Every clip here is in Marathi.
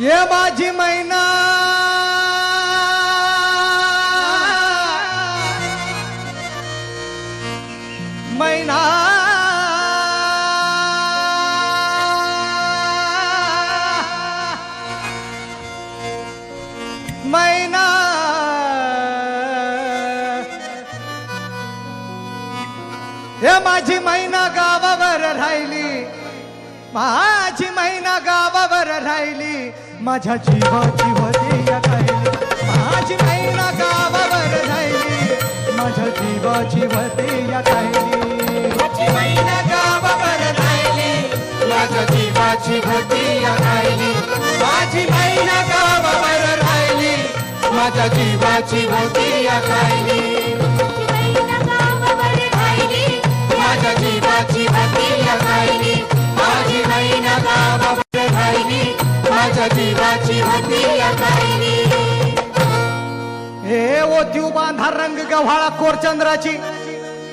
ये माझी मैना. मैना. मैना. हे माझी मैना गावावर राहिली. माझी मैना गावावर राहिली माझ्या जीवाची वदिया राहिली माझी मैना गावावर राहिली माझ्या जीवाची वदिया राहिली माझी मैना गावावर राहिली माझ्या जीवाची भती राहिली माझी मैना गावावर राहिली माझ्या जीवाची भती राहिली माझ्या जीवाची भती राहिली हे ओतीव बांधा रंग गव्हाळा कोरचंद्राची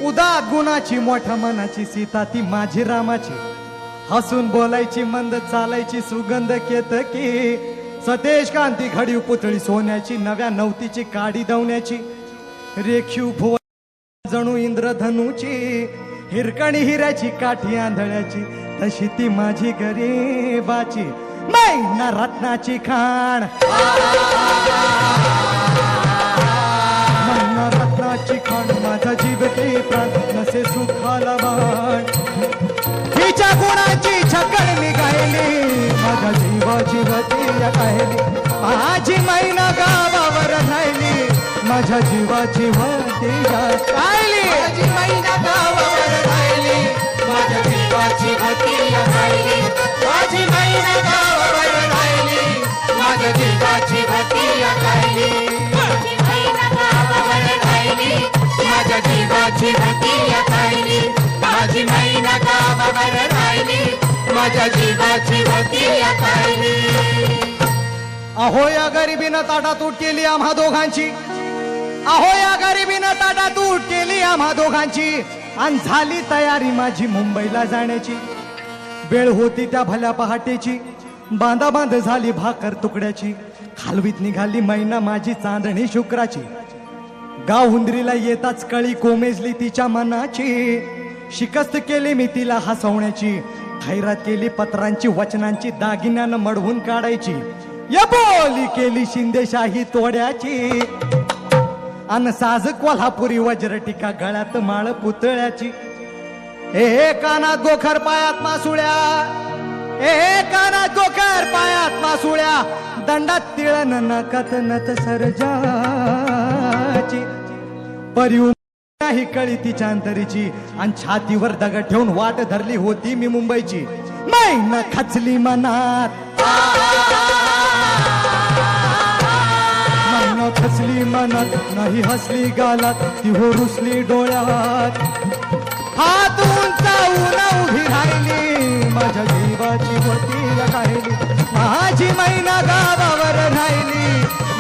उदात गुणाची मोठ्या मनाची सीता ती माझी रामाची. हसून बोलायची मंद चालायची सुगंध केतकी सतेज कांती घडीव पुतळी सोन्याची नव्या नवतीची काडी दवण्याची. रेखीव भुव जणू इंद्रधनुची हिरकणी हिऱ्याची काठी आंधळ्याची तशी ती माझी गरीबाची. मैना रत्नाची खाण. मैना रत्नाची खाण माझा जीव ते प्राण नसे सुखाला बाण. तिच्या गुणाची छकड निघायली माझ्या जीवाची वती राहिली माझी मैना गावावर राहिली माझ्या जीवाची वती राहिली माझी मैना गावावर राहिली माझ्या जीवाची भती राहिली माझ्या जीवाची होती अहो या गरिबीनं ताटातूट केली आम्हा दोघांची. अहो या गरिबीनं ताटातूट केली आम्हा दोघांची. आणि झाली तयारी माझी मुंबईला जाण्याची. वेळ होती त्या भल्या पहाटेची. बांधा बांध झाली भाकर तुकड्याची. खालवीत निघाली मैना माझी चांदणी शुक्राची. गाव हुंदरीला येताच कळी कोमेजली तिच्या मनाची. शिकस्त केली मी तिला हसवण्याची. खैरात केली पत्रांची वचनांची दागिन्यानं मडवून काढायची. या बोली केली शिंदेशाही तोड्याची. अन साज कोल्हापुरी वज्र टिका गळ्यात माळ पुतळ्याची. ए कानात गोखर पायात मासुळ्या. ए कानात गोखर पायात मासुळ्या. दंडात तिळन नकत नत सरजाची. परिव नाही कळी तिच्या अंतरीची आणि छातीवर दगड ठेवून वाट धरली होती मी मुंबईची. मैना खचली मनात. मैना खचली मनात नाही हसली गालात ती हो रुसली डोळ्यात. हात उंचावून उभी राहिली माझ्या जीवाची होती राहिली माझी मैना गावावर राहिली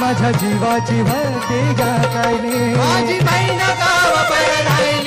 माझ्या जीवाची वती राहिली माझी मैना गावावर राहिली